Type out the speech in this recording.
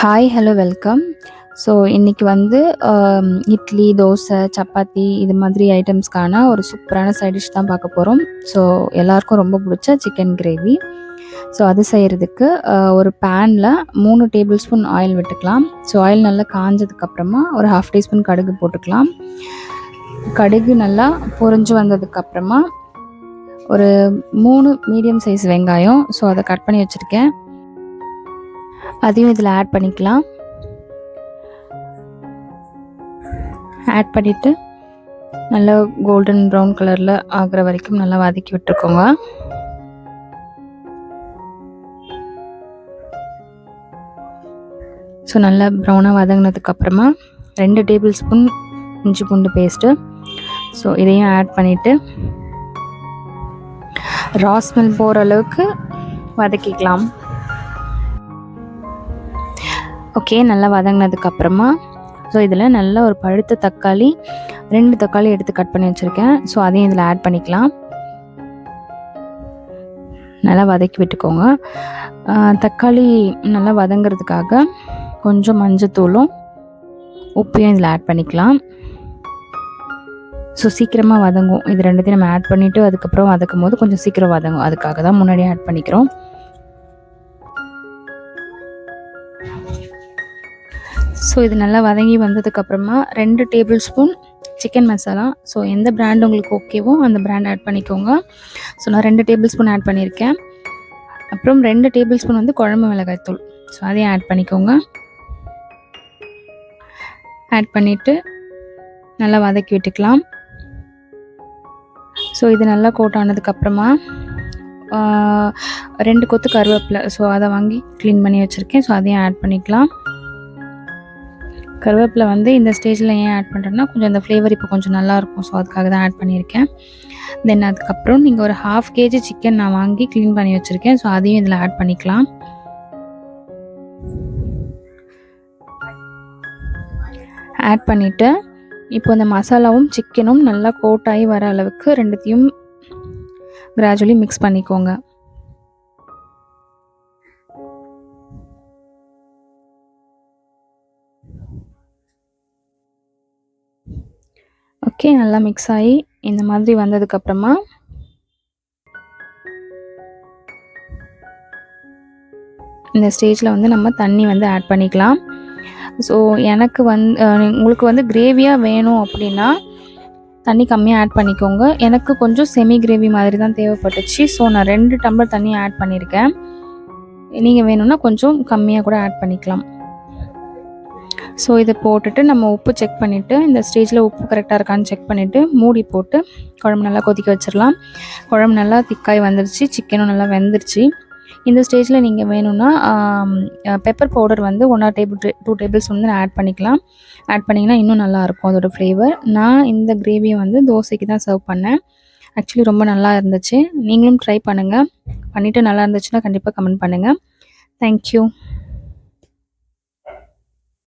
Hi hello welcome so இன்றைக்கி வந்து um, idli dosa chapati இது மாதிரி ஐட்டம்ஸ்க்கான ஒரு சூப்பரான சைட் டிஷ் தான் பார்க்க போகிறோம் ஸோ எல்லாருக்கும் ரொம்ப பிடிச்ச சிக்கன் கிரேவி ஸோ அது செய்கிறதுக்கு uh, ஒரு பேனில் மூணு டேபிள் ஸ்பூன் ஆயில் விட்டுக்கலாம். ஸோ ஆயில் நல்லா காஞ்சதுக்கப்புறமா ஒரு ஹாஃப் டீஸ்பூன் கடுகு போட்டுக்கலாம். கடுகு நல்லா பொரிஞ்சு வந்ததுக்கப்புறமா ஒரு மூணு மீடியம் சைஸ் வெங்காயம். ஸோ அதை கட் பண்ணி வச்சுருக்கேன். அதையும் இதில் ஆட் பண்ணிக்கலாம். ஆட் பண்ணிவிட்டு நல்லா கோல்டன் ப்ரௌன் கலரில் ஆகிற வரைக்கும் நல்லா வதக்கி விட்டுருக்கோங்க. ஸோ நல்லா ப்ரௌனாக வதங்கினதுக்கப்புறமா ரெண்டு டேபிள் ஸ்பூன் இஞ்சி பூண்டு பேஸ்ட்டு ஸோ இதையும் ஆட் பண்ணிவிட்டு ராஸ்மெல் போகிற அளவுக்கு வதக்கிக்கலாம். ஓகே நல்லா வதங்கினதுக்கப்புறமா ஸோ இதில் நல்ல ஒரு பழுத்த தக்காளி ரெண்டு தக்காளி எடுத்து கட் பண்ணி வச்சுருக்கேன். ஸோ அதையும் இதில் ஆட் பண்ணிக்கலாம். நல்லா வதக்கி விட்டுக்கோங்க. தக்காளி நல்லா வதங்கிறதுக்காக கொஞ்சம் மஞ்சத்தூளும் உப்பையும் இதில் ஆட் பண்ணிக்கலாம். ஸோ சீக்கிரமாக வதங்கும். இது ரெண்டுத்தையும் நம்ம ஆட் பண்ணிவிட்டு அதுக்கப்புறம் வதக்கும் போது கொஞ்சம் சீக்கிரம் வதங்கும். அதுக்காக தான் முன்னாடியே ஆட் பண்ணிக்கிறோம். ஸோ இது நல்லா வதங்கி வந்ததுக்கப்புறமா ரெண்டு table spoon chicken masala so எந்த பிராண்ட் உங்களுக்கு ஓகேவோ அந்த பிராண்ட் ஆட் பண்ணிக்கோங்க. ஸோ நான் ரெண்டு டேபிள் ஸ்பூன் ஆட் பண்ணியிருக்கேன் அப்புறம் ரெண்டு டேபிள் ஸ்பூன் வந்து குழம்பு மிளகாய்த்தூள் ஸோ அதையும் ஆட் பண்ணிக்கோங்க. ஆட் பண்ணிவிட்டு நல்லா வதக்கி விட்டுக்கலாம். ஸோ இது நல்லா கோட் ஆனதுக்கப்புறமா ரெண்டு கொத்து கருவேப்பிலை. ஸோ அதை வாங்கி க்ளீன் பண்ணி வச்சுருக்கேன். ஸோ அதையும் ஆட் பண்ணிக்கலாம். கருவேப்பிலை வந்து இந்த ஸ்டேஜில் ஏன் ஆட் பண்ணுறேன்னா கொஞ்சம் அந்த ஃப்ளேவர் இப்போ கொஞ்சம் நல்லாயிருக்கும். ஸோ அதுக்காக தான் ஆட் பண்ணியிருக்கேன். தென் அதுக்கப்புறம் நீங்கள் ஒரு ஹாஃப் கேஜி சிக்கன் நான் வாங்கி க்ளீன் பண்ணி வச்சுருக்கேன். ஸோ அதையும் இதில் ஆட் பண்ணிக்கலாம். ஆட் பண்ணிவிட்டு இப்போ இந்த மசாலாவும் சிக்கனும் நல்லா கோட்டாகி வர அளவுக்கு ரெண்டுத்தையும் கிராஜுவலி மிக்ஸ் பண்ணிக்கோங்க. ஓகே நல்லா மிக்ஸ் ஆகி இந்த மாதிரி வந்ததுக்கப்புறமா இந்த ஸ்டேஜில் வந்து நம்ம தண்ணி வந்து ஆட் பண்ணிக்கலாம். ஸோ எனக்கு வந்து உங்களுக்கு வந்து கிரேவியாக வேணும் அப்படின்னா தண்ணி கம்மியாக ஆட் பண்ணிக்கோங்க. எனக்கு கொஞ்சம் செமி கிரேவி மாதிரி தான் தேவைப்பட்டுச்சு. ஸோ நான் ரெண்டு டம்ளர் தண்ணி ஆட் பண்ணியிருக்கேன் நீங்கள் வேணும்னா கொஞ்சம் கம்மியாக கூட ஆட் பண்ணிக்கலாம். ஸோ இதை போட்டுட்டு நம்ம உப்பு செக் பண்ணிவிட்டு இந்த ஸ்டேஜில் உப்பு கரெக்டாக இருக்கான்னு செக் பண்ணிவிட்டு மூடி போட்டு குழம்பு நல்லா கொதிக்க வச்சிடலாம். குழம்பு நல்லா திக்காய் வந்துருச்சு சிக்கனும் நல்லா வெந்துருச்சு. இந்த ஸ்டேஜில் நீங்கள் வேணும்னா பெப்பர் பவுடர் வந்து one or table two tables வந்து நான் ஆட் பண்ணிக்கலாம். ஆட் பண்ணிங்கன்னா இன்னும் நல்லாயிருக்கும் அதோடய ஃப்ளேவர் நான் இந்த கிரேவியை வந்து தோசைக்கு தான் சர்வ் பண்ணேன். ஆக்சுவலி ரொம்ப நல்லா இருந்துச்சு. நீங்களும் ட்ரை பண்ணுங்கள் பண்ணிவிட்டு நல்லா இருந்துச்சுன்னா கண்டிப்பாக கமெண்ட் பண்ணுங்கள் தேங்க்யூ